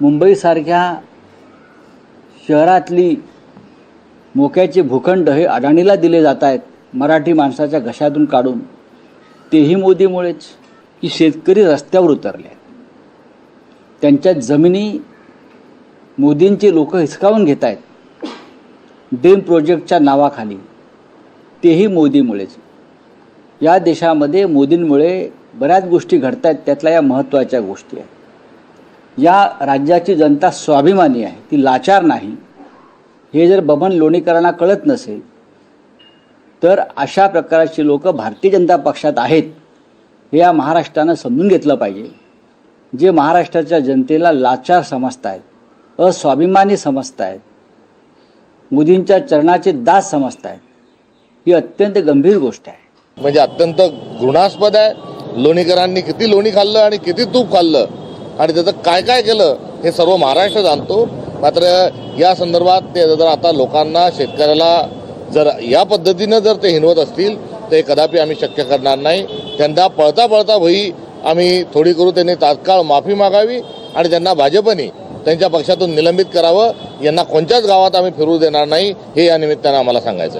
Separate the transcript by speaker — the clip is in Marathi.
Speaker 1: मुंबईसारख्या शहरातली मोक्याचे भूखंड हे अडाणीला दिले जात आहेत मराठी माणसाच्या घशातून काढून. तेही मोदीमुळेच की शेतकरी रस्त्यावर उतरले. आहेत त्यांच्या जमिनी मोदींचे लोक हिसकावून घेत आहेत डेम प्रोजेक्टच्या नावाखाली. तेही मोदीमुळेच. या देशामध्ये मोदींमुळे बऱ्याच गोष्टी घडत आहेत त्यातल्या या महत्त्वाच्या गोष्टी आहेत. या राज्याची जनता स्वाभिमानी आहे ती लाचार नाही. हे जर बबन लोणीकरांना कळत नसेल तर अशा प्रकारची लोक भारतीय जनता पक्षात आहेत हे या महाराष्ट्रानं समजून घेतलं पाहिजे. जे महाराष्ट्राच्या जनतेला लाचार समजत आहेत अस्वाभिमानी समजत आहेत मोदींच्या चरणाचे दास समजत आहेत ही अत्यंत गंभीर गोष्ट आहे.
Speaker 2: म्हणजे अत्यंत घृणास्पद आहे. लोणीकरांनी किती लोणी खाल्लं आणि किती तूप खाल्लं आणि त्याचं काय काय केलं हे सर्व महाराष्ट्र जाणतो. मात्र या संदर्भात ते जर आता लोकांना शेतकऱ्याला जर या पद्धतीनं जर ते हिनवत असतील तर कदापि आम्ही शक्य करणार नाही. त्यांना पळता पळता भई आम्ही थोडी करू त्यांनी तात्काळ माफी मागावी आणि त्यांना भाजपने त्यांच्या पक्षातून निलंबित करावं. यांना कोणत्याच गावात आम्ही फिरू देणार नाही हे या निमित्तानं आम्हाला सांगायचं आहे